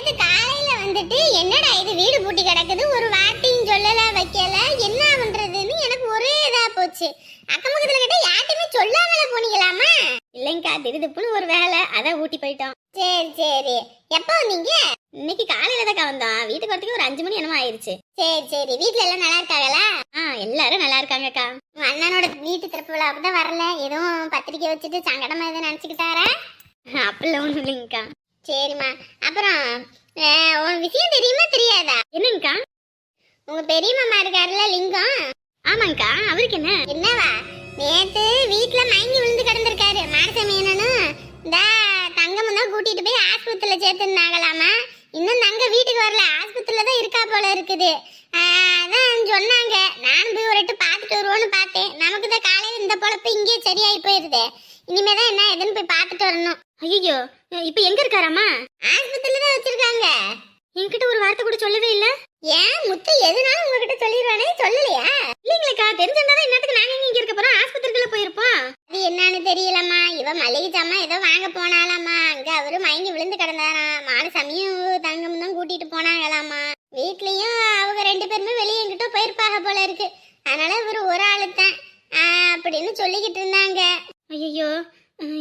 நேத்து காலையில வந்துட்டு என்னடா இது வீடு பூட்டி கிடக்குது? ஒரு வார்த்தையும் சொல்லல வைக்கல. என்ன பண்றதுன்னு எனக்கு ஒரே இதா போச்சு. அக்கம் பக்கத்துல கிட்ட யார்ட்டுமே சொல்லாமல போனீங்களாமா இல்லைங்கக்கா திருதுப்புன்னு ஒரு வேலை. அதான் ஊட்டி போயிட்டோம். சரி சரி. எப்போ வந்தீங்க? இன்னைக்கு காலையில தான் வந்தோம். வீட்டுக்கு வரதுக்கு ஒரு அஞ்சு மணி என்னமோ ஆயிருச்சு. சரி சரி. வீட்டுல எல்லாம் நல்லா இருக்காங்களா? ஆ எல்லாரும் நல்லா இருக்காங்கக்கா. உன் அண்ணனோட வீட்டு திறப்பு விழாவுக்கு தான் வரல. எதுவும் பத்திரிக்கை வச்சுட்டு சங்கடமா எதுவும் நினைச்சுக்கிட்டாரா? அப்படிலாம் ஒன்றும் இல்லைங்கக்கா. சரிம்மா. அப்புறம் உன் விஷயம் தெரியுமா தெரியாதா? என்னங்கக்கா உங்க பெரிய மாமா இருக்காருல்ல லிங்கம். ஆமாங்கக்கா அவருக்கு என்ன? என்னவா? நேத்து வீட்ல மயங்கி விழுந்து கிடந்திருக்காரு. மாரசாமி என்னன்னு இந்த தங்கமும் தான் கூட்டிட்டு போய் ஆஸ்பத்திரியில சேர்த்துனாங்களாமா இன்னும் தங்க வீட்டுக்கு வரல. ஆஸ்பத்திரியில தான் இருக்கா போல இருக்குது. அதான் சொன்னாங்க. நானும் போய் ஒரு பார்த்துட்டு வருவோன்னு பார்த்தேன். நமக்கு தான் காலையில இந்த பொழப்பு இங்கேயே சரியாயி போயிருது. இனிமே தான் என்ன எதுன்னு போய் பார்த்துட்டு வரணும். ஐயோ இப்போ எங்க இருக்காராமா ஆஸ்பத்திரியில தான் வச்சிருக்காங்க. என்கிட்ட ஒரு வார்த்தை கூட சொல்லவே இல்ல. ஏன் முத்து எதுனாலும் உங்ககிட்ட சொல்லிடுவானே சொல்லலையா? இல்லைங்களேக்கா தெரிஞ்சிருந்தா இன்னத்துக்கு நாங்க இங்க இருக்க போறோம்? ஆஸ்பத்திரிக்குள்ள போயிருப்போம். அது என்னன்னு தெரியலம்மா. இவ மளிகை ஜாமான் ஏதோ வாங்க போனாலாமா அங்க அவரு மயங்கி விழுந்து கிடந்தாராம். மானசாமியும் தங்கம் தான் கூட்டிட்டு போனாங்களாமா வீட்லயும் அவங்க ரெண்டு பேருமே வெளியே எங்கிட்ட போயிருப்பாங்க போல இருக்கு. அதனால இவர் ஒரு ஆளு தான் அப்படின்னு சொல்லிக்கிட்டு இருந்தாங்க. ஐயோ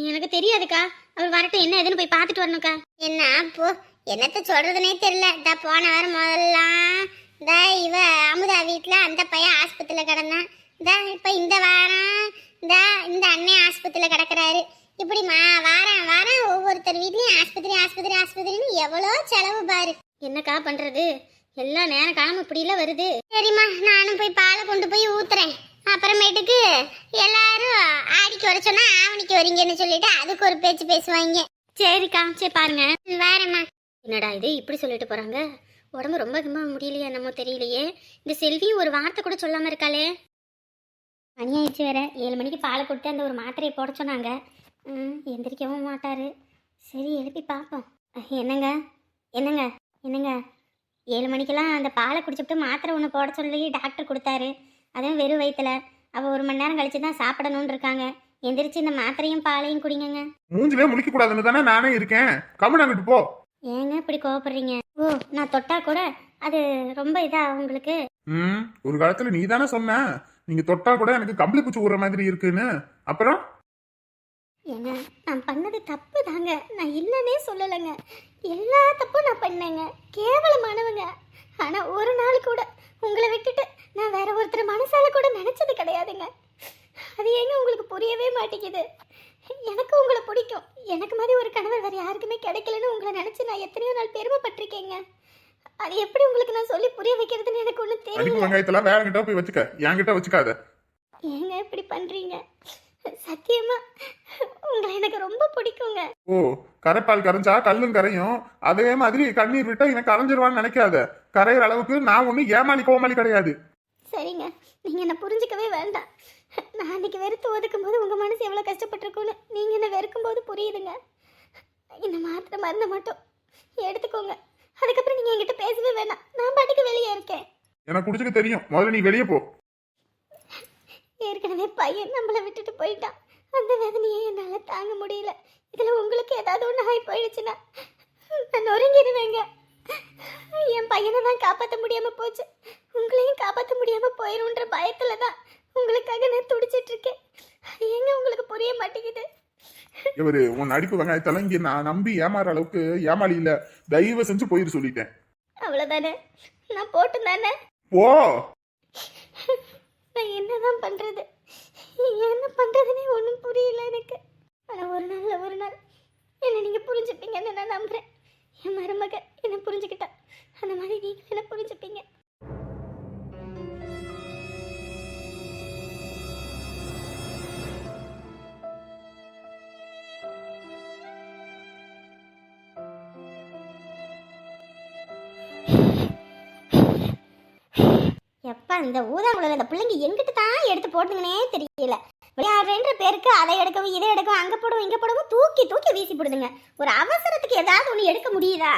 எனக்கு தெரியாதுக்கா. அவர் வரட்டும் என்ன எதுன்னு போய் பார்த்துட்டு வரணும்க்கா என்ன போ. என்னத்த சொல்றதுனே தெரியல. இந்த போன வாரம் முதல்லாம் இந்த இவ அமுதா வீட்ல அந்த பையன் ஆஸ்பத்திரியில கிடந்தான். இந்த இப்ப இந்த வாரம் இந்த இந்த அண்ணன் ஆஸ்பத்திரியில கிடக்குறாரு. இப்படி மா வாரம் வாரம் ஒவ்வொருத்தர் வீட்லயும் ஆஸ்பத்திரி ஆஸ்பத்திரி ஆஸ்பத்திரின்னு எவ்வளோ செலவு பாரு. என்னக்கா பண்றது? எல்லா நேரம் காலம் இப்படிலாம் வருது. சரிம்மா நானும் போய் பாலை கொண்டு போய் ஊத்துறேன். அப்புறமேட்டுக்கு எல்லாரும் ஆடிக்கு வர சொன்னா ஆவணிக்கு வரீங்கன்னு சொல்லிட்டு அதுக்கு ஒரு பேச்சு பேசுவாங்க. சரிக்கா சரி பாருங்க. வேறம்மா என்னடா இது இப்படி சொல்லிட்டு போறாங்க? உடம்பு ரொம்ப ரொம்ப முடியலையே என்னமோ தெரியலையே. இந்த செல்வி ஒரு வார்த்தை கூட சொல்லாம இருக்காளே. மணி ஆயிடுச்சு வேற. ஏழு மணிக்கு பாலை கொடுத்து அந்த ஒரு மாத்திரையை போட சொன்னாங்க. ம், எந்திரிக்கவும் மாட்டாரு. சரி எழுப்பி பார்ப்போம். என்னங்க? என்னங்க? என்னங்க? ஏழு மணிக்கெல்லாம் அந்த பாலை குடிச்சுட்டு மாத்திரை ஒன்று போட சொல்லி டாக்டர் கொடுத்தாரு. அதுவும் வெறும் வயிற்றுல அவள் ஒரு மணி நேரம் கழிச்சு தான் சாப்பிடணும்னு இருக்காங்க. எந்திரிச்சு இந்த மாத்திரையும் பாலையும் குடிங்கங்க. மூஞ்சிலே முழிக்க கூடாதுன்னு தானே நானே இருக்கேன். கம்மன் அங்கிட்டு போ. ஏங்க இப்படி கோவப்படுறீங்க? ஓ நான் தொட்டா கூட அது ரொம்ப இதா உங்களுக்கு? ம் ஒரு காலத்துல நீ தானே சொன்ன. நீங்க தொட்டா கூட எனக்கு கம்பளி பூச்சி ஊற மாதிரி இருக்குன்னு. அப்புறம்? ஏங்க நான் பண்ணது தப்பு தாங்க. நான் இல்லைன்னே சொல்லலைங்க. எல்லா தப்பும் நான் பண்ணேங்க. கேவலமானவங்க. ஆனால் ஒரு நாள் கூட உங்களை விட்டுட்டு நான் வேற ஒருத்தர் மனசால கூட நினச்சது கிடையாதுங்க. அது ஏங்க உங்களுக்கு புரியவே மாட்டேங்குது? எனக்கு உங்களை பிடிக்கும். எனக்கு மாதிரி ஒரு கணவர் வேற யாருக்குமே கிடைக்கலன்னு உங்களை நினச்சி நான் எத்தனையோ நாள் பெருமைப்பட்டிருக்கேங்க. அது எப்படி உங்களுக்கு நான் சொல்லி புரிய வைக்கிறதுன்னு எனக்கு ஒன்றும் தெரியல. வெங்காயத்தெல்லாம் வேற கிட்ட போய் வச்சுக்க. என்கிட்ட வச்சுக்காத. ஏங்க இப்படி பண்றீங்க? சத்தியமா உங்களை எனக்கு ரொம்ப பிடிக்குங்க. ஓ கரைப்பால் கரைஞ்சா கல்லும் கரையும். அதே மாதிரி கண்ணீர் விட்டா இவன் கரைஞ்சிருவான்னு நினைக்காத. கரையிற அளவுக்கு நான் ஒண்ணு ஏமாளி கோமாளி கிடையாது. சரிங்க. நீங்க என்ன புரிஞ்சுக்கவே வேண்டாம். நான் அன்னைக்கு வெறுத்து ஒதுக்கும் போது உங்க மனசு எவ்வளவு கஷ்டப்பட்டிருக்கும்னு நீங்க என்ன வெறுக்கும் போது புரியுதுங்க. இந்த மாத்திரை மருந்தை மட்டும் எடுத்துக்கோங்க. அதுக்கப்புறம் நீங்க என்கிட்ட பேசவே வேணாம். நான் பாட்டுக்கு வெளியே இருக்கேன். எனக்கு குடிச்சுக்க தெரியும். முதல்ல நீ வெளியே போ. ஏற்கனவே பையன் நம்மளை விட்டுட்டு போயிட்டான். அந்த வேதனையை என்னால் தாங்க முடியல. இதில் உங்களுக்கு ஏதாவது ஒன்று ஆகி போயிடுச்சுன்னா நான் நொறுங்கிடுவேங்க என் பையனை தான் காப்பாற்ற முடியாமல் போச்சு. உங்களையும் காப்பாற்ற முடியாமல் போயிடும்ன்ற பயத்தில் தான் உங்களுக்காக நான் துடிச்சிட்டு இருக்கேன். ஏங்க உங்களுக்கு புரிய மாட்டேங்குது? இவரு உன் அடிப்பு வெங்காயத்தெல்லாம் இங்க நான் நம்பி ஏமாற அளவுக்கு ஏமாளி இல்ல தயவு செஞ்சு போயிரு சொல்லிட்டேன். அவ்வளோதானே நான் போட்டு தானே? போ. நான் என்னதான் பண்றது? என்ன பண்றதுனே ஒன்றும் புரியல எனக்கு. ஆனால் ஒரு நாள்ல ஒரு நாள். என்னை நீங்க புரிஞ்சுப்பீங்கன்னு நான் நம்புறேன். என் மருமக என்ன புரிஞ்சுக்கிட்டா? அந்த மாதிரி நீங்க என்ன புரிஞ்சுப்பீங்க? எப்பா இந்த ஊதாங்குழல் அந்த பிள்ளைங்க எங்கிட்ட தான் எடுத்து போட்டுங்கன்னே தெரியல. விளையாடுறேன்ற பேருக்கு அதை எடுக்கவும் இதை எடுக்கவும் அங்கே போடவும் இங்கே போடவும் தூக்கி தூக்கி வீசி போடுதுங்க. ஒரு அவசரத்துக்கு ஏதாவது ஒன்று எடுக்க முடியுதா?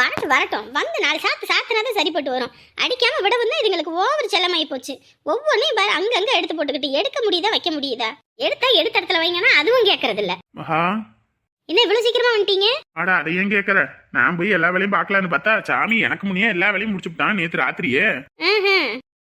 வரட்டும் வரட்டும். வந்து நாலு சாத்து சாத்தினா தான் சரிப்பட்டு வரும். அடிக்காம விட வந்து இதுங்களுக்கு ஓவர் செல்லமாயி போச்சு. ஒவ்வொன்றையும் பாரு அங்கங்க எடுத்து போட்டுக்கிட்டு எடுக்க முடியுதா வைக்க முடியுதா? எடுத்தா எடுத்த இடத்துல வைங்கன்னா அதுவும் கேட்கறது இல்ல மகா. என்ன இவ்வளவு சீக்கிரமா வந்துட்டீங்க? அடா அதை ஏன் கேக்குற? நான் போய் எல்லா வேலையும் பார்க்கலான்னு பார்த்தா சாமி எனக்கு முன்னே எல்லா வேலையும் முடிச்சுட்டான் நேத்து ராத்திரியே.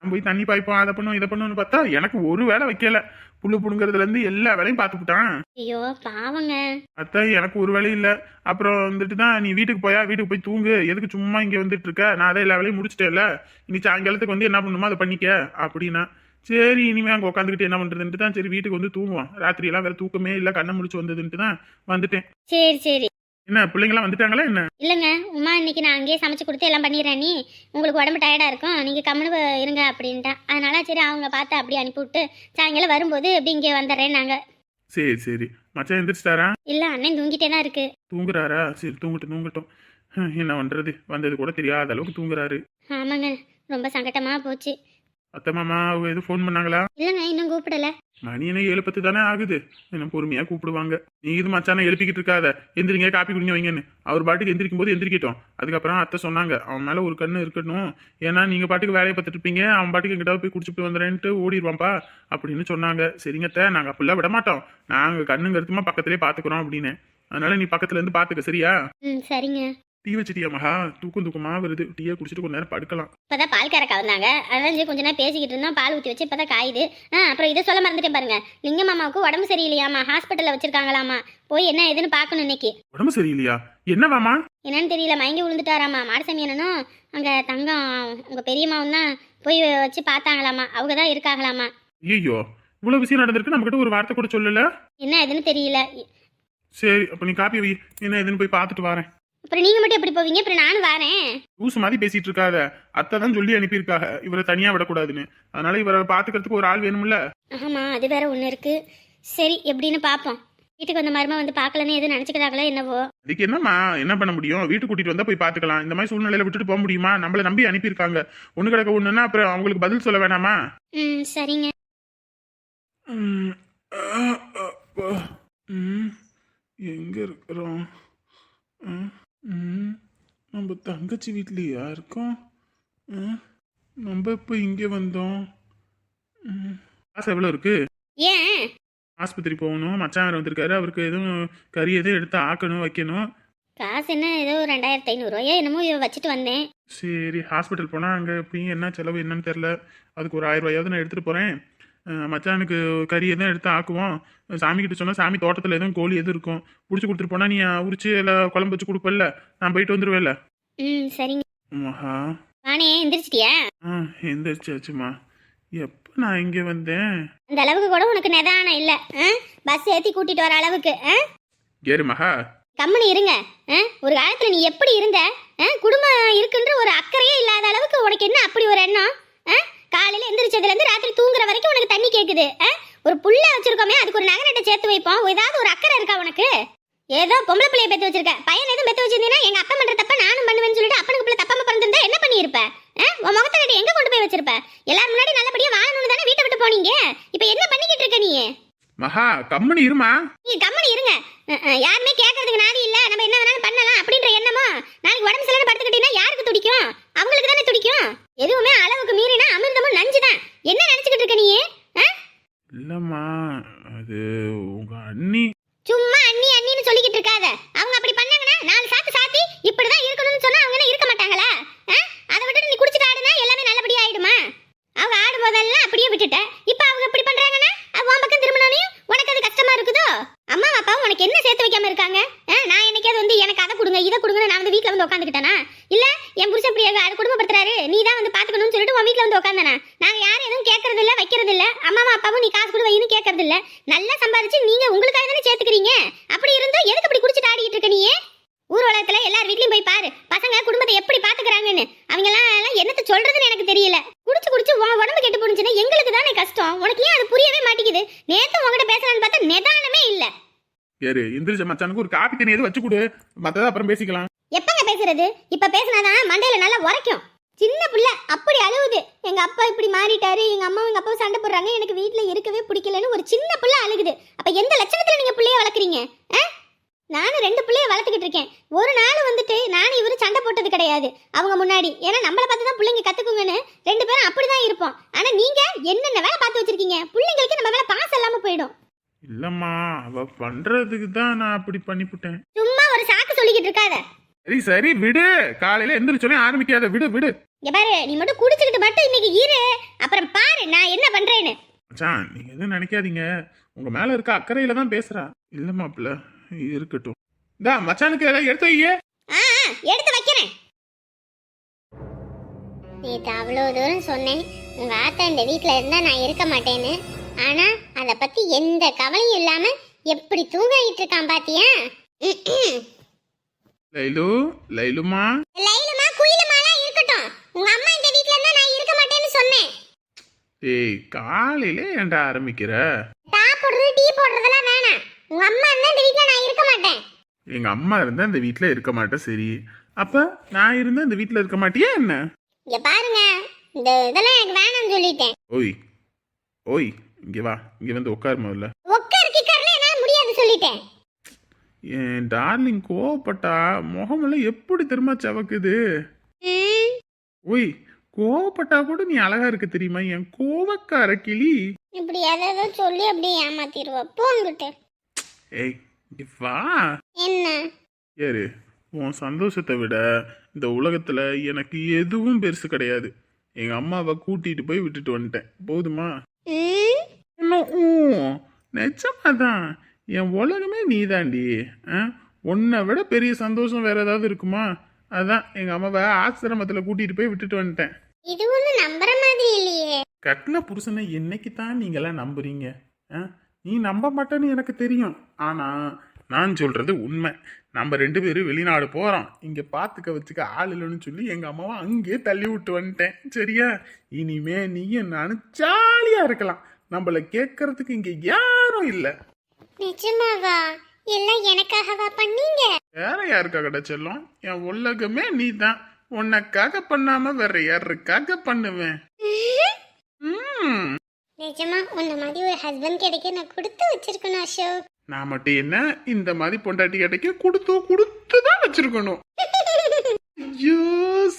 போய் தண்ணி பாய்ப்போம் அதை பண்ணும் இதை பண்ணுன்னு பார்த்தா எனக்கு ஒரு வேலை வைக்கல. புல்லு புடுங்கிறதுல இருந்து எல்லா வேலையும் பார்த்துக்கிட்டான் ஐயோ பாவங்க. அதான் எனக்கு ஒரு வேலையும் இல்ல. அப்புறம் வந்துட்டு தான் நீ வீட்டுக்கு போயா? வீட்டுக்கு போய் தூங்கு. எதுக்கு சும்மா இங்க வந்துட்டு இருக்க? நான் அதை எல்லா வேலையும் முடிச்சிட்டேன்ல. இனி சாயங்காலத்துக்கு வந்து என்ன பண்ணுமோ அதை பண்ணிக்க அப்படின்னா. சரி இனிமே அங்க உட்காந்துக்கிட்டு என்ன பண்றதுன்ட்டு தான் சரி வீட்டுக்கு வந்து தூங்குவான். ராத்திரி எல்லாம் வேற தூக்கமே இல்ல கண்ணை முடிச்சு வந்ததுன்ட்டு தான் வந்துட்டேன். சரி சரி. என்ன பிள்ளைங்களாம் வந்துட்டாங்களா என்ன? இல்லைங்க உமா இன்னைக்கு நான் அங்கேயே சமைச்சு கொடுத்து எல்லாம் பண்ணிடுறேன். நீ உங்களுக்கு உடம்பு டயர்டாக இருக்கும். நீங்கள் கம்முனு இருங்க அப்படின்ட்டேன் அதனால சரி அவங்க பார்த்து அப்படியே அனுப்பிவிட்டு சாயங்காலம் வரும்போது அப்படி இங்கே வந்துடுறேன் நாங்கள் சரி சரி. மச்சான் எந்திரிச்சிட்டாரா? இல்லை அண்ணன் தூங்கிட்டே தான் இருக்கு. தூங்குறாரா? சரி தூங்கட்டும் தூங்கட்டும். என்ன பண்றது? வந்தது கூட தெரியாத அளவுக்கு தூங்குறாரு. ஆமாங்க ரொம்ப சங்கட்டமாக போச்சு. அத்தை மாமா அவங்க எதுவும் ஃபோன் பண்ணாங்களா? இல்லைங்க இன்னும் கூப்பிடல. மணி என்ன ஏழு பத்து தானே ஆகுது? என்ன பொறுமையா கூப்பிடுவாங்க. நீ இது மச்சான எழுப்பிக்கிட்டு இருக்காத. எந்திரிங்க காப்பி குடிங்க வைங்கன்னு. அவர் பாட்டுக்கு எந்திரிக்கும் போது எந்திரிக்கட்டும். அதுக்கப்புறம் அத்தை சொன்னாங்க அவன் மேல ஒரு கண்ணு இருக்கணும் ஏன்னா நீங்க பாட்டுக்கு வேலையை பார்த்துட்டு இருப்பீங்க. அவன் பாட்டுக்கு எங்கிட்ட போய் குடிச்சிட்டு வந்துடுறேன்ட்டு ஓடிடுவான்ப்பா. அப்படின்னு சொன்னாங்க. சரிங்க அத்தை நாங்க அப்படிலாம் விட மாட்டோம். நாங்க கண்ணுங்கிறதுமா பக்கத்துலயே பாத்துக்கிறோம் அப்படின்னு. அதனால நீ பக்கத்துல இருந்து பாத்துக்க சரியா? ம் சரிங்க. டீ வச்சிட்டியா மகா? தூக்கம் தூக்கமா வருது. டீயை குடிச்சிட்டு கொஞ்ச நேரம் படுக்கலாம். இப்போதான் பால் கறக்க வந்தாங்க. அதான் சரி கொஞ்ச நேரம் பேசிக்கிட்டு இருந்தோம். பால் ஊற்றி வச்சு இப்போதான் காயுது. ஆ அப்புறம் இதை சொல்ல மறந்துட்டேன் பாருங்க. லிங்க மாமாவுக்கு உடம்பு சரியில்லையாமா? ஹாஸ்பிட்டலில் வச்சிருக்காங்களாமா? போய் என்ன ஏதுன்னு பார்க்கணும் இன்னைக்கு. உடம்பு சரியில்லையா? என்னவாமா என்னன்னு தெரியல. மயங்கி விழுந்துட்டாராமா? மாடசாமி அண்ணனும் அங்கே தங்கம் உங்கள் பெரியம்மாவும் தான் போய் வச்சு பார்த்தாங்களாமா? அவங்க தான் இருக்காங்களாமா? ஐயோ இவ்வளவு விஷயம் நடந்திருக்கு. நம்ம கிட்ட ஒரு வார்த்தை கூட சொல்லல. என்ன ஏதுன்னு தெரியல. சரி அப்ப நீ காப்பி வை. என்ன எதுன்னு போய் பார்த்துட்டு வரேன். அப்புறம் நீங்கள் மட்டும் எப்படி போவீங்க? அப்புறம் நானும் வரேன். லூசு மாதிரி பேசிட்டு இருக்காத அத்தை தான் சொல்லி அனுப்பியிருக்காங்க இவரை தனியா விடக்கூடாதுன்னு. அதனால இவரை பாத்துக்கிறதுக்கு ஒரு ஆள் வேணும்ல? ஆமாம் அது வேற ஒன்று இருக்குது சரி எப்படின்னு பார்ப்போம் வீட்டுக்கு வந்த மாதிரிமா வந்து பார்க்கலன்னு எதுவும் நினச்சிக்கிறாங்களோ என்னவோ. அதுக்கு என்னம்மா? என்ன பண்ண முடியும்? வீட்டுக்கு கூட்டிட்டு வந்தா போய் பாத்துக்கலாம். இந்த மாதிரி சூழ்நிலையில விட்டுட்டு போக முடியுமா? நம்மள நம்பி அனுப்பியிருக்காங்க. ஒண்ணு கிடக்க ஒண்ணுன்னா அப்புறம் அவங்களுக்கு பதில் சொல்ல வேணாமா? ம் சரிங்க. ம், ஆ, அப்பா. ம், எங்க இருக்கிறோம்? ம், ம், நம்ம தங்கச்சி வீட்லயா இருக்கோம்? ம், நம்ம இப்போ இங்கே வந்தோம். காசு எவ்வளோ இருக்கு? ஏன்? ஆஸ்பத்திரி போகணும். மச்சான் வேற வந்திருக்காரு. அவருக்கு எதுவும் கறி எதுவும் எடுத்து ஆக்கணும் வைக்கணும். காசு என்ன? ஏதோ ரெண்டாயிரத்தி ஐநூறுரூவாயோ என்னமோ வச்சுட்டு வந்தேன். சரி ஹாஸ்பிட்டல் போனால் அங்கே போய் என்ன செலவு என்னன்னு தெரில அதுக்கு ஒரு ஆயிரம் ரூபாயாவது நான் எடுத்துகிட்டு போகிறேன் மச்சானுக்கு கறி எதுவும் எடுத்து ஆக்குவோம். சாமி கிட்ட சொன்னால் சாமி தோட்டத்தில் எதுவும் கோழி எதுவும் இருக்கும்? பிடிச்சி கொடுத்துட்டு போனால் நீ உரிச்சு இல்லை குழம்பு வச்சு கொடுப்பல்ல? நான் போயிட்டு வந்துடுவேல்ல ம் சரிங்க. மகா. நானே எந்திரிச்சிட்டியா? ஆ எந்திரிச்சாச்சுமா. எப்போ நான் இங்கே வந்தேன்? அந்த அளவுக்கு கூட உனக்கு நிதானம் இல்லை. பஸ் ஏற்றி கூட்டிட்டு வர அளவுக்கு ஏறு மகா. கம்முனு இருங்க. ஒரு காலத்தில் நீ எப்படி இருந்த? குடும்பம் இருக்குன்ற ஒரு அக்கறையே இல்லாத அளவுக்கு உனக்கு என்ன அப்படி ஒரு எண்ணம்? காலையில் எந்திரிச்சதுலேருந்து ராத்திரி தூங்குற வரைக்கும் உனக்கு தண்ணி கேட்குது ஒரு புள்ள வச்சிருக்கோமே அதுக்கு ஒரு நகரட்டை சேர்த்து வைப்போம். ஏதாவது ஒரு அக்கறை இருக்கா உனக்கு? ஏதோ பொம்பளை பிள்ளைய பெத்து வச்சிருக்க. பையன் எதுவும் பெத்து வச்சிருந்தீங்கன்னா எங்க அப்பா பண்ற தப்ப நானும் பண்ணுவேன்னு சொல்லிட்டு அப்பனுக்கு பிள்ளை தப்பாம பிறந்திருந்தா என்ன பண்ணியிருப்ப? உன் முகத்தை கட்டி எங்க கொண்டு போய் வச்சிருப்ப? எல்லாரும் முன்னாடி நல்லபடியா வாழணும்னு தானே வீட்டை விட்டு போனீங்க? இப்போ என்ன பண்ணிக்கிட்டு இருக்க நீ? மகா கம்மனி இருமா. நீங்க கம்மனி இருங்க. யாருமே கேட்கறதுக்கு நாதி இல்ல. நம்ம என்ன வேணாலும் பண்ணலாம் அப்படின்ற எண்ணமோ நாளைக்கு உடம்பு சரியில்லை படுத்துக்கிட்டீங்கன்னா யாருக்கு துடிக்கும்? அவங்களுக்கு தானே துடிக்கும். எதுவுமே அளவுக்கு மீறினா அமிர்தமும் நஞ்சுதான் என்ன நினைச்சுக்கிட்டு இருக்க நீ? இல்லைம்மா அது உங்கள் அண்ணி. சும்மா அண்ணி அண்ணின்னு சொல்லிக்கிட்டு இருக்காத. அவங்க அப்படி பண்ணாங்கன்னா நாலு சாத்து சாத்தி இப்படிதான் இருக்கணும்னு சொன்னா அவங்க இருக்க மாட்டாங்களா? அதை விட்டுட்டு நீ குடிச்சிட்டு ஆடுனா எல்லாமே நல்லபடியா ஆயிடுமா? அவங்க ஆடும் அப்படியே விட்டுட்ட. இப்ப அவங்க இப்படி பண்றாங்கன்னா? அவன் பக்கம் திரும்பினோனையும் உனக்கு அது கஷ்டம் இருக்குதோ அம்மா அப்பாவும் உனக்கு என்ன சேர்த்து வைக்காம இருக்காங்க ஆ, நான் என்னைக்காவது வந்து எனக்கு அதை கொடுங்க இதை கொடுங்கன்னு நான் வந்து வீட்ல வந்து உட்காந்துக்கிட்டேனா இல்ல என் புருஷன் இப்படி அது குடும்பப்படுத்துறாரு நீ தான் வந்து பாத்துக்கணும்னு சொல்லிட்டு உன் வீட்ல வந்து உட்காந்தானா நாங்க யாரும் எதுவும் கேட்கறது இல்ல வைக்கிறது இல்ல அம்மாவும் அப்பாவும் நீ காசு கொடு வைன்னு கேட்கறது இல்ல நல்லா சம்பாரிச்சு நீங்க உங்களுக்காக தானே சேர்த்துக்கிறீங்க அப்படி இருந்தும் எதுக்கு அப்படி குடிச்சிட்டு ஆடிட்டு இருக்க நீ ஊர் உலகத்துல எல்லார் வீட்லயும் போய் பாரு பசங்க குடும்பத்தை எப்படி பாத்துக்கறாங்கன்னு அவங்க எல்லாம் எல்லாம் என்னத்த சொல்றதுன்னு எனக்கு தெரியல குடிச்சு குடிச்சு உன் உடம்பு கெட்டு போனுச்சுன்னா எங்களுக்கு தானே கஷ்டம் உனக்கு ஏன் அது புரியவே மாட்டேங்குது நேத்து உங்ககிட்ட பேசலாம்னு பார்த்தா நிதானமே இல்ல ஏறு இந்திரிச்ச மச்சானுக்கு ஒரு காப்பி தண்ணி எது வச்சு கொடு. மத்தத அப்புறம் பேசிக்கலாம். எப்பங்க பேசுறது? இப்ப பேசினாதான் மண்டையில நல்லா உரைக்கும். சின்ன பிள்ளை அப்படி அழுகுது எங்க அப்பா இப்படி மாறிட்டாரு எங்க அம்மா எங்க அப்பாவும் சண்டை போடுறாங்க. எனக்கு வீட்டுல இருக்கவே பிடிக்கலன்னு ஒரு சின்ன பிள்ளை அழுகுது. அப்ப எந்த லட்சணத்துல நீங்க பிள்ளைய வளர்க்குறீங்க? நானும் ரெண்டு பிள்ளைய வளர்த்துக்கிட்டு இருக்கேன். ஒரு நாள் வந்துட்டு நானும் இவரு சண்டை போட்டது கிடையாது. அவங்க முன்னாடி. ஏன்னா நம்மளை பார்த்து தான் பிள்ளைங்க கத்துக்குங்கன்னு ரெண்டு பேரும் அப்படிதான் இருப்போம். ஆனா நீங்க என்னென்ன வேலை பார்த்து வச்சிருக்கீங்க? பிள்ளைங்களுக்கு நம்ம மேல பாசம் இல்லாம போயிடும். இல்லம்மா அவ பண்றதுக்கு தான் நான் அப்படி பண்ணிவிட்டேன் சும்மா ஒரு சாக்கு சொல்லிக்கிட்டு இருக்காத. சரி சரி விடு. காலையில எந்திரிச்சோடனே ஆரம்பிக்காத விடு விடு. இங்க பாரு நீ மட்டும் குடிச்சுக்கிட்டு மட்டும் இன்னைக்கு இரு. அப்புறம் பாரு நான் என்ன பண்றேன்னு. மச்சான் நீங்க எதுவும் நினைக்காதீங்க. உங்க மேல இருக்க அக்கறையில தான் பேசுறா. இல்ல மாப்பிள்ள இருக்கட்டும். இந்தா மச்சானுக்கு ஏதாவது எடுத்து வையே. ஆ ஆ, எடுத்து வைக்கிறேன். நேற்று அவ்வளோ தூரம் சொன்னேன். உங்க ஆத்தா இந்த வீட்டில் இருந்தா நான் இருக்க மாட்டேன்னு. ஆனா அதை பத்தி எந்த கவலையும் இல்லாம எப்படி தூங்கிட்டு இருக்கான் பாத்தியா? லைலு லைலுமா? லைலுமா குயிலுமாலாம் இருக்கட்டும். உங்க அம்மா இந்த வீட்டில் இருந்தா நான் இருக்க மாட்டேன்னு சொன்னேன். டேய் காலையில ஏன்டா ஆரம்பிக்கிற? டா போடுறது டீ போடுறதெல்லாம் வேணாம். உங்க அம்மா இருந்தா இந்த வீட்டில் நான் இருக்க மாட்டேன். எங்க அம்மா இருந்தா இந்த வீட்ல இருக்க மாட்டேன் சரி. அப்ப நான் இருந்தா இந்த வீட்ல இருக்க மாட்டியா என்ன? இங்க பாருங்க இந்த இதெல்லாம் எனக்கு வேணாம்னு சொல்லிட்டேன். ஓய் ஓய். இங்க வா இங்க வந்து உட்காரு முதல்ல உட்கார் கிக்கர்ல என்னால முடியாது சொல்லிட்டேன். என் டார்லிங் கோவப்பட்டா முகமெல்லாம் எப்படி தெரியுமா சவக்குது? ஓய் கோவப்பட்டா கூட நீ அழகா இருக்க தெரியுமா? என் கோவக்கார கிளி. இப்படி எதாவது சொல்லி அப்படியே ஏமாத்திடுவா. போங்கிட்டு ஏய் இங்க வா. என்ன? ஏறு உன் சந்தோஷத்தை விட இந்த உலகத்துல எனக்கு எதுவும் பெருசு கிடையாது. எங்க அம்மாவை கூட்டிட்டு போய் விட்டுட்டு வந்துட்டேன். போதுமா? ம், இன்னும் ஊ, நிஜமாதான். என் உலகமே நீதாண்டி. ஆ? உன்னை விட பெரிய சந்தோஷம் வேற ஏதாவது இருக்குமா? அதான் எங்க அம்மாவை ஆசிரமத்துல கூட்டிட்டு போய் விட்டுட்டு வந்துட்டேன். இது ஒன்றும் நம்புற மாதிரி இல்லையே. கட்டின புருஷனை என்னைக்கு தான் நீங்களாம் நம்புறீங்க? நீ நம்ப மாட்டேன்னு எனக்கு தெரியும். ஆனா நான் சொல்றது உண்மை. நம்ம ரெண்டு பேரும் வெளிநாடு போறோம். இங்க பாத்துக்க வச்சுக்க ஆள் இல்லைன்னு சொல்லி எங்க அம்மாவை அங்கேயே தள்ளி விட்டு வந்துட்டேன். சரியா? இனிமே நீயும் நானும் ஜாலியா இருக்கலாம். நம்மள கேட்கறதுக்கு இங்க யாரும் இல்லை. நிஜமாவா? எல்லாம் எனக்காகவா பண்ணீங்க? வேற யாருக்காக செல்லம்? என் உலகமே நீ தான் உனக்காக பண்ணாம வேற யாருக்காக பண்ணுவேன்? நிஜமா உன்ன மாதிரி ஒரு ஹஸ்பண்ட் கிடைக்க நான் கொடுத்து வச்சிருக்கணும் அசோக். நான் மட்டும் என்ன இந்த மாதிரி பொண்டாட்டி கிடைக்க கொடுத்து கொடுத்து தான் வச்சிருக்கணும். ஐயோ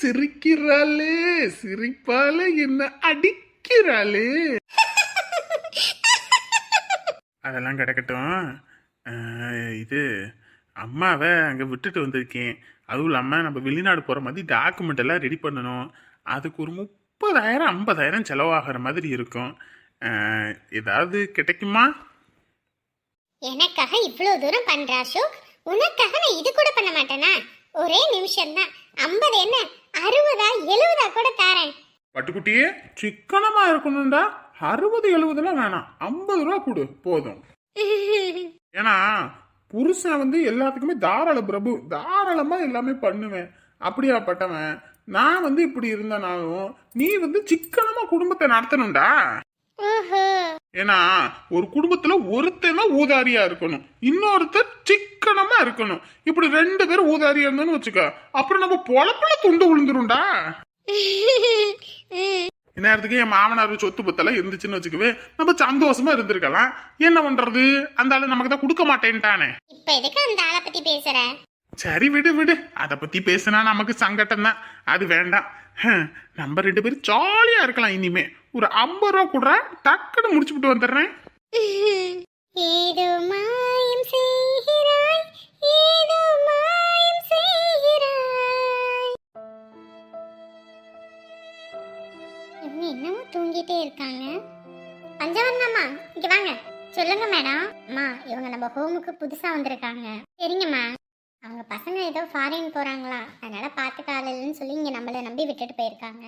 சிரிக்கிறாளே. சிரிப்பால என்ன அடிக்கிறாளே. அதெல்லாம் கிடக்கட்டும். இது அம்மாவை அங்கே விட்டுட்டு வந்திருக்கேன். அதுவும் இல்லாமல் நம்ம வெளிநாடு போகிற மாதிரி டாக்குமெண்ட் எல்லாம் ரெடி பண்ணணும். அதுக்கு ஒரு முப்பதாயிரம் ஐம்பதாயிரம் செலவாகிற மாதிரி இருக்கும். ஏதாவது கிடைக்குமா? எனக்காக இவ்வளோ தூரம் பண்ற அசோக்? உனக்காக நான் இது கூட பண்ண மாட்டேனா? ஒரே நிமிஷம் தான் ஐம்பது என்ன? அறுபதா எழுபதா கூட தாரேன். பட்டுக்குட்டியே சிக்கனமா இருக்கணும்டா. அறுபது எழுபதுலாம் வேணாம். ஐம்பது ரூபா கொடு போதும். ஏன்னா புருஷன் வந்து எல்லாத்துக்குமே தாராள பிரபு தாராளமா எல்லாமே பண்ணுவேன். அப்படியாப்பட்டவன் நான் வந்து இப்படி இருந்தனாலும் நீ வந்து சிக்கனமா குடும்பத்தை நடத்தணும்டா. ஓஹோ ஏன்னா ஒரு குடும்பத்துல ஒருத்தன் தான் ஊதாரியா இருக்கணும். இன்னொருத்தர் சிக்கனமா இருக்கணும். இப்படி ரெண்டு பேரும் ஊதாரியா இருந்தோம்னு வச்சுக்க அப்புறம் நம்ம பொழப்புல துண்டு விழுந்துரும்டா இந்நேரத்துக்கு என் மாமனார் சொத்து பத்தெல்லாம் இருந்துச்சுன்னு வச்சுக்கவே நம்ம சந்தோஷமா இருந்திருக்கலாம். என்ன பண்றது? அந்த ஆளு நமக்கு தான் கொடுக்க மாட்டேன்ட்டானே. இப்ப எதுக்கு அந்த ஆளை பத்தி பேசுற? சரி விடு விடு. அதை பத்தி பேசினா நமக்கு சங்கடம் தான். அது வேண்டாம். நம்ம ரெண்டு பேரும் ஜாலியா இருக்கலாம் இனிமே. ஒரு ஐம்பது ரூபா கூட டக்குன்னு முடிச்சுட்டு வந்துடுறேன். ஏதோ மாயம் செய்கிறாய். ஹோமுக்கு புதுசாக வந்திருக்காங்க. சரிங்கம்மா. அவங்க பசங்க ஏதோ ஃபாரின் போகிறாங்களா அதனால் பார்த்துக்க ஆள் சொல்லி இங்கே நம்மளை நம்பி விட்டுட்டு போயிருக்காங்க.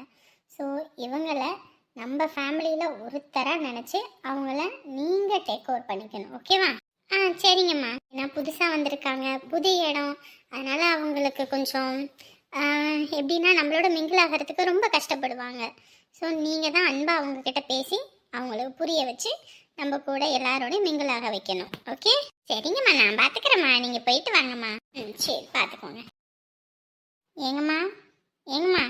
ஸோ இவங்களை நம்ம ஃபேமிலியில் ஒருத்தராக நினச்சி அவங்கள நீங்கள் டேக் ஓவர் பண்ணிக்கணும். ஓகேவா ஆ சரிங்கம்மா. ஏன்னா புதுசாக வந்திருக்காங்க. புது இடம். அதனால் அவங்களுக்கு கொஞ்சம் எப்படின்னா நம்மளோட மிங்கிள் ஆகிறதுக்கு ரொம்ப கஷ்டப்படுவாங்க. ஸோ நீங்கள் தான் அன்பாக அவங்கக்கிட்ட பேசி அவங்களுக்கு புரிய வச்சு நம்ம கூட எல்லாரோடையும் மிங்கிளாக வைக்கணும். ஓகே சரிங்கம்மா நான் பார்த்துக்கிறேம்மா நீங்கள் போயிட்டு வாங்கம்மா. ம் சரி பார்த்துக்கோங்க ஏங்கம்மா ஏங்கம்மா.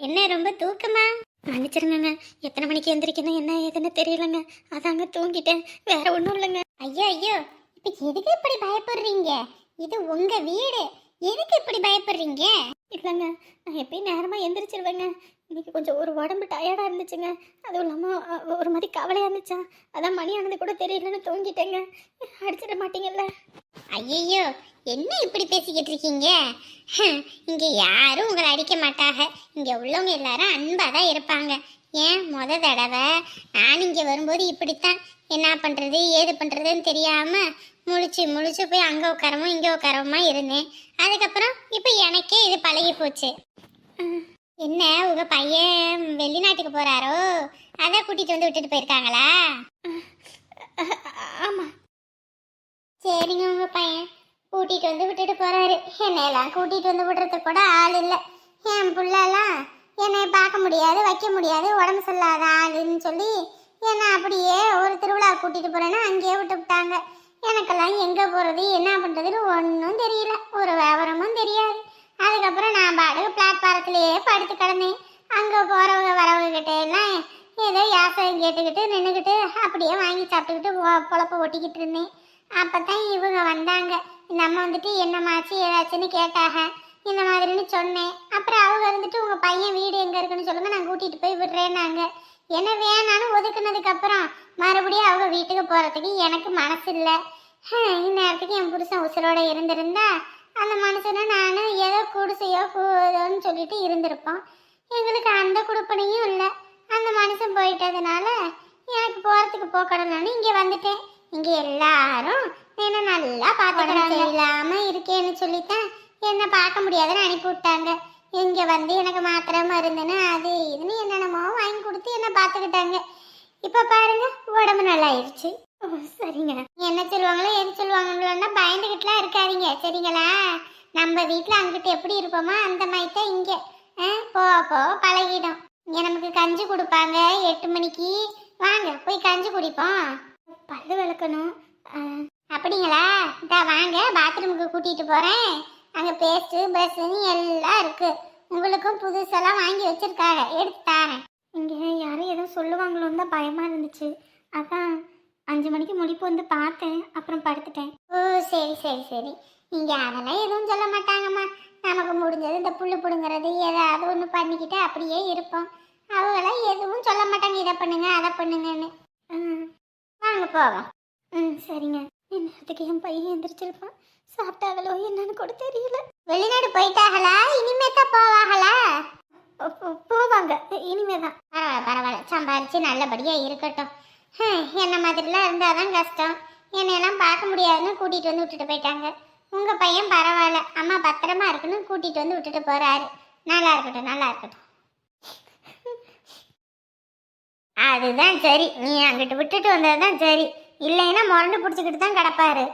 என்ன ரொம்ப தூக்கமா? மன்னிச்சிருங்க எத்தனை மணிக்கு எந்திரிக்கணும் என்ன ஏதுன்னு தெரியலங்க. அதாங்க தூங்கிட்டேன். வேற ஒன்றும் இல்லைங்க. ஐயோ ஐயோ. இப்போ எதுக்கு இப்படி பயப்படுறீங்க? இது உங்க வீடு. எதுக்கு இப்படி பயப்படுறீங்க? இல்லைங்க. நான் எப்பயும் நேரமாக எந்திரிச்சிருவேங்க. இன்னைக்கு கொஞ்சம் ஒரு உடம்பு டயர்டாக இருந்துச்சுங்க. அதுவும் இல்லாமல் ஒரு மாதிரி கவலையாக இருந்துச்சா? அதான் மணி ஆனது கூட தெரியலன்னு தூங்கிட்டேங்க. அடிச்சிட மாட்டீங்கல்ல? ஐயோ என்ன இப்படி பேசிக்கிட்டு இருக்கீங்க? இங்க யாரும் உங்களை அடிக்க மாட்டாங்க. இங்க உள்ளவங்க எல்லாரும் அன்பா தான் இருப்பாங்க. ஏன் முத தடவை நான் இங்க வரும்போது இப்படித்தான்? என்ன பண்றது ஏது பண்றதுன்னு தெரியாம முழிச்சு முழிச்சு போய் அங்க உட்காரமோ இங்க உட்காரமா இருந்தேன். அதுக்கப்புறம் இப்போ எனக்கே இது பழகி போச்சு என்ன உங்க பையன் வெளிநாட்டுக்கு போறாரோ? அதான் கூட்டிட்டு வந்து விட்டுட்டு போயிருக்காங்களா? ஆமாம் சரிங்க உங்க பையன். கூட்டிட்டு வந்து விட்டுட்டு போறாரு. என்னையெல்லாம் கூட்டிட்டு வந்து விடுறதுக்கு கூட ஆள் இல்லை. என் புள்ளெல்லாம் என்னை பார்க்க முடியாது வைக்க முடியாது உடம்பு சரியில்லாத ஆளுன்னு சொல்லி என்னை அப்படியே ஒரு திருவிழா கூட்டிட்டு போறேன்னா அங்கேயே விட்டு விட்டாங்க. எனக்கெல்லாம் எங்க போறது என்ன பண்றதுன்னு ஒன்றும் தெரியல. ஒரு விவரமும் தெரியாது. அதுக்கப்புறம் நான் பிளாட்பாரத்திலேயே படுத்து கிடந்தேன். அங்கே போறவங்க வரவங்க கிட்ட எல்லாம் ஏதோ யாசகம் கேட்டுக்கிட்டு நின்றுக்கிட்டு அப்படியே வாங்கி சாப்பிட்டுக்கிட்டு பொழப்ப ஒட்டிக்கிட்டு இருந்தேன். அப்போ தான் இவங்க வந்தாங்க. இந்த அம்மா வந்துட்டு என்னமாச்சு ஏதாச்சுன்னு கேட்டாங்க இந்த மாதிரின்னு சொன்னேன். அப்புறம் அவங்க இருந்துட்டு உங்கள் பையன் வீடு எங்கே இருக்குன்னு சொல்லுங்க நான் கூட்டிகிட்டு போய் விடுறேன்னாங்க. என்ன வேணாலும் ஒதுக்குனதுக்கப்புறம் மறுபடியும் அவங்க வீட்டுக்கு போகிறதுக்கு எனக்கு மனசு இல்லை இந்நேரத்துக்கு என் புருஷன் உசுரோட இருந்திருந்தா அந்த மனுஷனை நான் ஏதோ குடிசையோ கூதோன்னு சொல்லிட்டு இருந்திருப்போம். எங்களுக்கு அந்த குடுப்பனையும் இல்லை. அந்த மனுஷன் போயிட்டதுனால எனக்கு போகிறதுக்கு போக்கடலான்னு இங்கே வந்துட்டேன். இங்கே எல்லாரும் என்ன நல்லா பார்த்துக்கிறாங்க. இல்லாமல் இருக்கேன்னு சொல்லித்தான் என்னை பார்க்க முடியாதுன்னு அனுப்பி விட்டாங்க. வந்து எனக்கு மாத்திரை மருந்துன்னு அது இதுன்னு என்னென்னமோ வாங்கி கொடுத்து என்னை பார்த்துக்கிட்டாங்க. இப்போ பாருங்கள் உடம்பு நல்லா ஆயிடுச்சு. ஓ சரிங்க. என்ன சொல்லுவாங்களோ எது சொல்லுவாங்களோன்னா பயந்துகிட்டுலாம் இருக்காதீங்க. சரிங்களா? நம்ம வீட்டில் அங்கிட்டு எப்படி இருப்போமோ அந்த மாதிரி தான் இங்கே போ போ பழகிடும். இங்கே நமக்கு கஞ்சி கொடுப்பாங்க. எட்டு மணிக்கு. வாங்க போய் கஞ்சி குடிப்போம். பல்லு விளக்கணும். அப்படிங்களா? இதா வாங்க பாத்ரூமுக்கு கூட்டிகிட்டு போகிறேன் அங்கே பேஸ்ட்டு பஸ்ஸுன்னு எல்லாம் இருக்குது உங்களுக்கும் புதுசெல்லாம் வாங்கி வச்சுருக்காங்க. எடுத்து தரேன். இங்கே யாரும் எதுவும் சொல்லுவாங்களோன்னு தான் பயமாக இருந்துச்சு. அதான் அஞ்சு மணிக்கு முடிப்பு வந்து பார்த்தேன் அப்புறம் படுத்துட்டேன். ஓ சரி சரி சரி. நீங்கள் அதெல்லாம் எதுவும் சொல்ல மாட்டாங்கம்மா. நமக்கு முடிஞ்சது இந்த புல்லு பிடுங்கிறது ஏதாவது ஒன்று பண்ணிக்கிட்டு அப்படியே இருப்போம். அவங்களாம் எதுவும் சொல்ல மாட்டாங்க இதை பண்ணுங்க அதை பண்ணுங்கன்னு. ம் வாங்க போவோம். ம் சரிங்க. இந்நேரத்துக்கு என் பையன் எந்திரிச்சிருப்பான் சாப்பிட்டாங்களோ என்னன்னு கூட தெரியல. வெளிநாடு போயிட்டாங்களா இனிமே தான் போவாங்களா போவாங்க. இனிமே தான். பரவாயில்ல பரவாயில்ல. சம்பாரிச்சு நல்லபடியாக இருக்கட்டும். என்ன மாதிரிலாம் இருந்தால் தான் கஷ்டம். என்னையெல்லாம் பார்க்க முடியாதுன்னு கூட்டிகிட்டு வந்து விட்டுட்டு போயிட்டாங்க. உங்கள் பையன் பரவாயில்ல. அம்மா பத்திரமா இருக்குன்னு கூட்டிகிட்டு வந்து விட்டுட்டு போகிறாரு நல்லா இருக்கட்டும் நல்லா இருக்கட்டும். அதுதான் சரி. நீ அங்கிட்டு விட்டுட்டு வந்தது தான் சரி. இல்லைன்னா முரண்டு பிடிச்சிக்கிட்டு தான் கிடப்பாரு.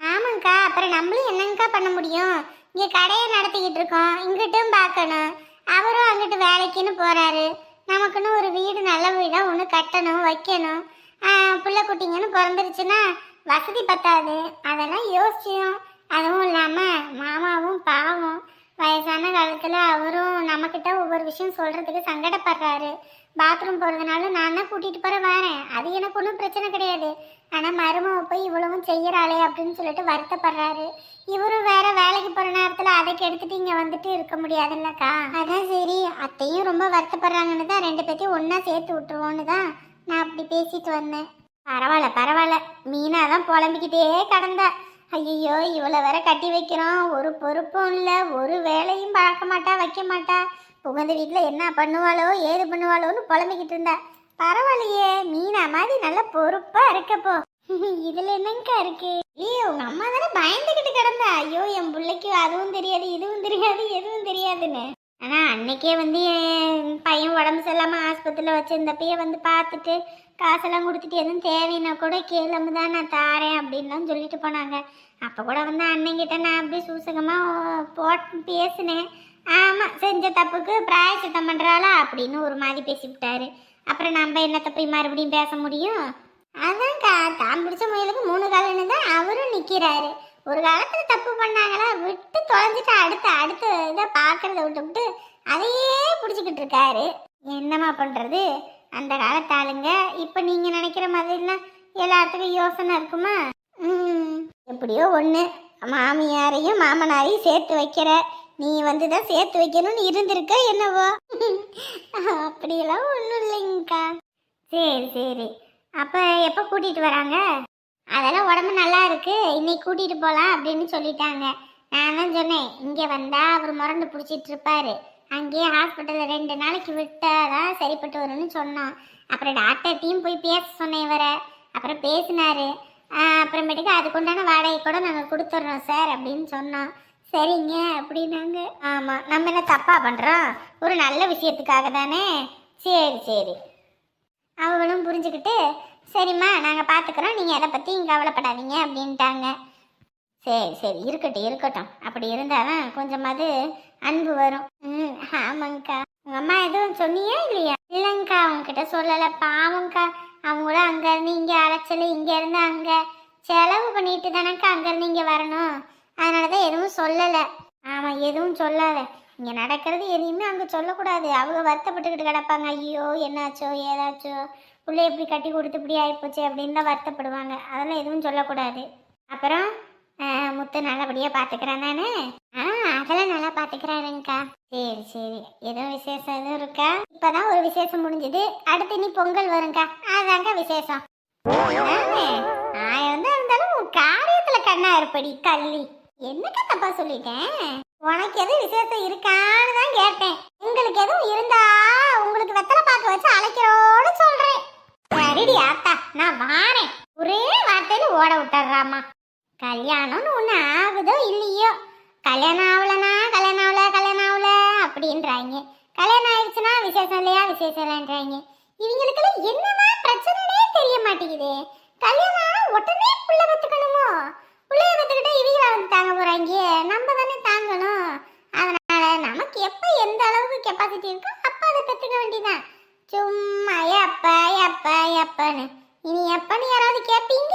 ஆமாங்க்கா அப்புறம் நம்மளும் என்னங்கக்கா பண்ண முடியும்? இங்கே கடையை நடத்திக்கிட்டு இருக்கோம். இங்கிட்டும் பார்க்கணும். அவரும் அங்கிட்டு வேலைக்குன்னு போகிறாரு நமக்குன்னு ஒரு வீடு நல்ல வீடாக ஒன்று கட்டணும் வைக்கணும். புள்ள குட்டிங்கன்னு பிறந்துருச்சுன்னா வசதி பத்தாது. அதெல்லாம் யோசிச்சோம் அதுவும் இல்லாமல் மாமாவும் பாவம். வயசான காலத்தில் அவரும் நம்மக்கிட்ட ஒவ்வொரு விஷயம் சொல்கிறதுக்கு சங்கடப்படுறாரு. பாத்ரூம் போகிறதுனால நான் தான் கூட்டிகிட்டு போகிற வரேன். அது எனக்கு ஒன்றும் பிரச்சனை கிடையாது. ஆனால் மருமக போய் இவ்வளவும் செய்கிறாளே அப்படின்னு சொல்லிட்டு வருத்தப்படுறாரு. இவரும் வேற வேலைக்கு போகிற நேரத்தில் அதை கெடுத்துட்டு இங்கே வந்துட்டு இருக்க முடியாதுல்லக்கா. அதான் சரி அத்தையும் ரொம்ப வருத்தப்படுறாங்கன்னு தான் ரெண்டு பேர்த்தையும் ஒன்றா சேர்த்து விட்டுருவோன்னு தான் நான் அப்படி பேசிட்டு வந்தேன். பரவாயில்ல பரவாயில்ல. மீனா தான் புலம்பிக்கிட்டே கடந்தா. ஐயோ இவ்வளோ வேற கட்டி வைக்கிறோம் ஒரு பொறுப்பும் இல்லை. ஒரு வேலையும் பார்க்க மாட்டா வைக்க மாட்டா. புகுந்த வீட்டில் என்ன பண்ணுவாளோ ஏது பண்ணுவாளோன்னு புலம்பிக்கிட்டு இருந்தா. பரவாயில்லையே மீனா மாதிரி நல்ல பொறுப்பாக இருக்கப்போ இதுல என்னங்கக்கா இருக்கு? ஐயோ உங்க அம்மா தானே பயந்துகிட்டு கிடந்தா. ஐயோ என் பிள்ளைக்கு அதுவும் தெரியாது இதுவும் தெரியாது எதுவும் தெரியாதுன்னு. ஆனால் அன்னைக்கே வந்து என் பையன் உடம்பு சரியில்லாமல் ஆஸ்பத்திரியில் வச்சிருந்தப்பயே வந்து பார்த்துட்டு காசெல்லாம் கொடுத்துட்டு எதுவும் தேவைன்னா கூட கேளம்பு தான் நான் தாரேன் அப்படின்லாம் சொல்லிட்டு போனாங்க. அப்போ கூட வந்து அண்ணங்கிட்ட நான் அப்படியே சூசகமாக போட் பேசினேன். ஆமாம் செஞ்ச தப்புக்கு பிராயச்சித்தம் பண்ணுறாளா அப்படின்னு ஒரு மாதிரி பேசிவிட்டாரு. அப்புறம் நம்ம என்ன தப்பி மறுபடியும் பேச முடியும்? அதான்க்கா தான் பிடிச்ச முயலுக்கு மூணு காலன்னு தான் அவரும் நிற்கிறாரு ஒரு காலத்தில் தப்பு பண்ணாங்களா? விட்டு தொலைஞ்சிட்டு அடுத்த அடுத்த இதை பார்க்கறத விட்டு விட்டு அதையே பிடிச்சிக்கிட்டு இருக்காரு. என்னம்மா பண்ணுறது அந்த காலத்து ஆளுங்க இப்போ நீங்கள் நினைக்கிற மாதிரிலாம் எல்லாத்துக்கும் யோசனை இருக்குமா? எப்படியோ ஒன்று மாமியாரையும் மாமனாரையும் சேர்த்து வைக்கிற. நீ வந்து தான் சேர்த்து வைக்கணும்னு இருந்திருக்க என்னவோ? அப்படியெல்லாம் ஒன்றும் இல்லைங்கக்கா. சரி சரி. அப்போ எப்போ கூட்டிகிட்டு வராங்க? அதெல்லாம் உடம்பு நல்லா இருக்கு. இன்னைக்கு கூட்டிகிட்டு போகலாம் அப்படின்னு சொல்லிட்டாங்க. நான் தான் சொன்னேன் இங்கே வந்தால் அவர் முரண்டு பிடிச்சிட்டு இருப்பாரு. அங்கேயே ஹாஸ்பிட்டலில் ரெண்டு நாளைக்கு விட்டாதான் சரிப்பட்டு வரும்னு சொன்னோம் அப்புறம் டாக்டர்கிட்டையும் போய் பேச சொன்னேன் இவரை. அப்புறம் பேசினாரு. அப்புறமேட்டுக்கு அதுக்குண்டான வாடகை கூட நாங்கள் கொடுத்துட்றோம் சார் அப்படின்னு சொன்னோம் சரிங்க அப்படின்னாங்க. ஆமாம் நம்ம என்ன தப்பாக பண்ணுறோம் ஒரு நல்ல விஷயத்துக்காக தானே? சரி சரி. அவங்களும் புரிஞ்சுக்கிட்டு சரிம்மா நாங்கள் பார்த்துக்குறோம் நீங்கள் அதை பற்றியும் கவலைப்படாதீங்க அப்படின்ட்டாங்க. சரி சரி இருக்கட்டும் இருக்கட்டும். அப்படி இருந்தால் தான் கொஞ்சமாவது அன்பு வரும். ம் ஆமாங்க்கா உங்கள் அம்மா எதுவும் சொன்னியா இல்லையா? இல்லைங்க்கா அவங்கக்கிட்ட சொல்லலை. பாவங்க்கா அவங்களும் அங்கேருந்து இங்கே அலைச்சல் இங்கேருந்து அங்கே. செலவு பண்ணிட்டு தானேக்கா அங்கேருந்து இங்கே வரணும். அதனால தான் எதுவும் சொல்லலை. ஆமாம் எதுவும் சொல்லாத. இங்கே நடக்கிறது எதையுமே அங்கே சொல்லக்கூடாது. அவங்க வருத்தப்பட்டுக்கிட்டு கிடப்பாங்க. ஐயோ என்னாச்சோ ஏதாச்சோ. பிள்ளை எப்படி கட்டி கொடுத்து இப்படி ஆகிப்போச்சு அப்படின்னு தான் வருத்தப்படுவாங்க. அதெல்லாம் எதுவும் சொல்லக்கூடாது. அப்புறம் முத்து நல்லபடியாக பார்த்துக்கிறேன் தானே? ஆ அதெல்லாம் நல்லா பார்த்துக்கிறாருங்கக்கா சரி சரி. எதுவும் விசேஷம் எதுவும் இருக்கா? இப்போதான் ஒரு விசேஷம் முடிஞ்சது. அடுத்து இனி பொங்கல் வருங்கா அதாங்க விசேஷம். நான் ஆயிரம் தான் இருந்தாலும் உன் காரியத்துல கண்ணா இருப்படி கள்ளி. என்னக்கா தப்பா சொல்லிட்டேன் உனக்கு எதுவும் விசேஷம் இருக்கான்னு தான் கேட்டேன். உங்களுக்கு எதுவும் இருந்தா நான் வாரேன். ஒரே வார்த்தையில ஓட விட்டுறாமா கல்யாணம்னு ஒன்று ஆகுதோ இல்லையோ? கல்யாணம் ஆகலனா கல்யாணம் ஆகல கல்யாணம் ஆகல அப்படின்றாங்க. கல்யாணம் ஆயிடுச்சுன்னா விசேஷம் இல்லையா? விசேஷம் இல்லைன்றாங்க. இவங்களுக்கெல்லாம் என்னதான் பிரச்சனையே தெரிய மாட்டேங்குது. கல்யாணம் உடனே புள்ள பத்துக்கணுமோ புள்ளைய பத்துக்கிட்டா இவங்கள வந்து தாங்க போறாங்க. நம்ம தானே தாங்கணும். அதனால நமக்கு எப்ப எந்த அளவுக்கு கெப்பாசிட்டி இருக்கோ அப்ப அதை பெற்றுக்க வேண்டியதான் சும்மா எப்ப எப்ப எப்பன்னு. இனி எப்பன்னு யாராவது கேட்பீங்க